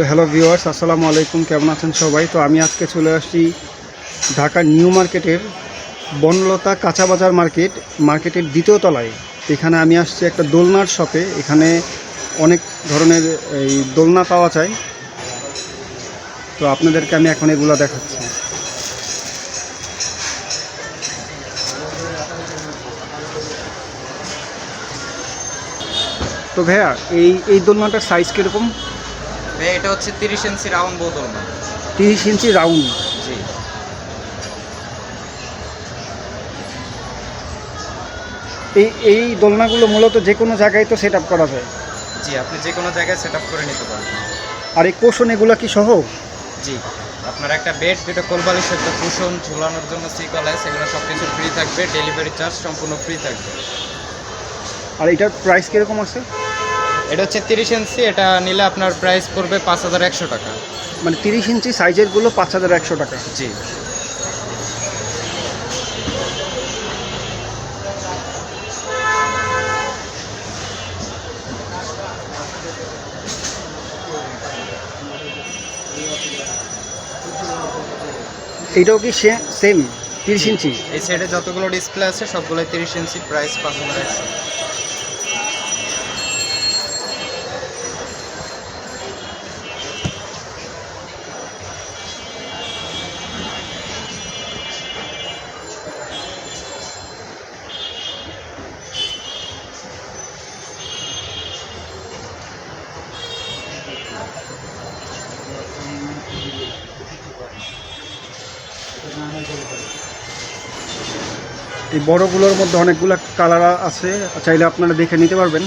তো hello viewers, আসসালামু আলাইকুম, কেমন আছেন সবাই? তো আমি আজকে চলে আসছি ঢাকা নিউ মার্কেটের বনলতা কাঁচা বাজার মার্কেট, মার্কেটের দ্বিতীয় তলায়। এখানে আমি আসছি একটা দোলনার শপে, এখানে অনেক ধরনের এই দোলনা পাওয়া যায়। তো আপনাদেরকে আমি এখন এগুলো দেখাচ্ছি। তো ভাইয়া, এই এই দোলনাটার সাইজ কীরকম? ভাই এটা হচ্ছে তিরিশ ইঞ্চি রাউন্ড বোতল না তিরিশ ইঞ্চি রাউন্ড জি। এই এই দোলনাগুলো মূলত যে কোনো জায়গায় তো সেট আপ করা যায়? জি আপনি যে কোনো জায়গায় সেট আপ করে নিতে পারবেন আর এই কোষণ এগুলো কি সহ? জি আপনার একটা বেড যেটা কোলবালিশ একটা কুশন ঝুলানোর জন্য সিকলাস এগুলো সব কিছু ফ্রি থাকবে ডেলিভারি চার্জ সম্পূর্ণ ফ্রি থাকবে। আর এটার প্রাইস কীরকম আছে? এটা হচ্ছে তিরিশ ইঞ্চি এটা নিলে আপনার প্রাইস পড়বে পাঁচ হাজার একশো টাকা। মানে তিরিশ ইঞ্চি সাইজেরগুলো পাঁচ হাজার একশো টাকা। জি। এইটাও কি সে সেম তিরিশ ইঞ্চি? এই সাইডে যতগুলো ডিসপ্লে আছে সবগুলোই তিরিশ ইঞ্চি প্রাইস পাঁচ হাজার একশো। এই বড়গুলোর মধ্যে অনেকগুলো কালার আছে। চাইলে আপনারা দেখে নিতে পারবেন।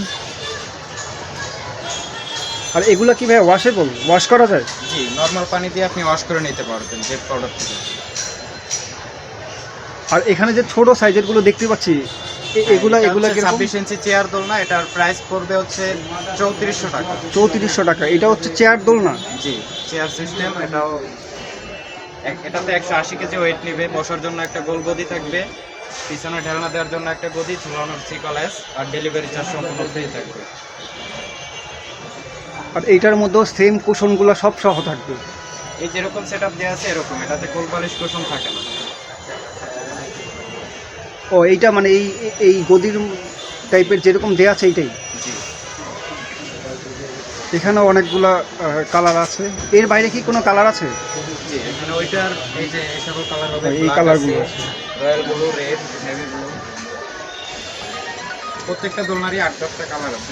আর এগুলো কি ভাই ওয়াশেবল ওয়াশ করা যায়? জি নর্মাল পানি দিয়ে আপনি ওয়াশ করে নিতে পারবেন জেট পাউডার থেকে আর এখানে যে ছোট সাইজেরগুলো দেখতে পাচ্ছি এগুলা এগুলা কীরকম? ছাব্বিশ ইঞ্চি চেয়ার দোলনা এটার প্রাইস পড়বে হচ্ছে চৌত্রিশশো টাকা। চৌত্রিশশো টাকা। এটা হচ্ছে চেয়ার দোলনা? জি চেয়ার সিস্টেম এটাও এটাতে একশো আশি কেজি ওয়েট নেবে। বসার জন্য একটা গোল গদি থাকবে। পিছনে ঢেলনা দেওয়ার জন্য একটা গদি ঝুলানোর সিকলেস আর ডেলিভারি চার্জ সম্পূর্ণ ফ্রি থাকবে। আর এইটার মধ্যেও সেম কুশনগুলো সব সহ থাকবে? এই যেরকম সেট আপ দেওয়া আছে এরকম এটাতে কোল পালিশ কুশন থাকে না। ও এইটা মানে এই এই- গদির টাইপের যেরকম দেয়া আছে এইটাই? এখানে অনেকগুলা কালার আছে। এর বাইরে কি কোনো কালার আছে? জি এখানে ওইটার এই যে এই সকল কালার হবে এই কালারগুলো। Royal blue red navy blue. প্রত্যেকটা দোলনারই আট দশটা কালার আছে।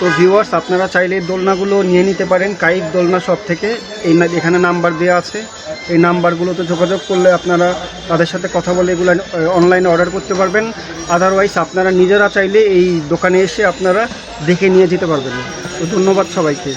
তো ভিউয়ার্স আপনারা চাইলে এই দোলনাগুলো নিয়ে নিতে পারেন। কাইক দোলনা সব থেকে। এই এখানে নাম্বার দেওয়া আছে। এই নাম্বারগুলোতে যোগাযোগ করলে আপনারা তাদের সাথে কথা বলে এগুলো অনলাইনে অর্ডার করতে পারবেন। আদারওয়াইজ আপনারা নিজেরা চাইলে এই দোকানে এসে আপনারা দেখে নিয়ে যেতে পারবেন। তো ধন্যবাদ সবাইকে।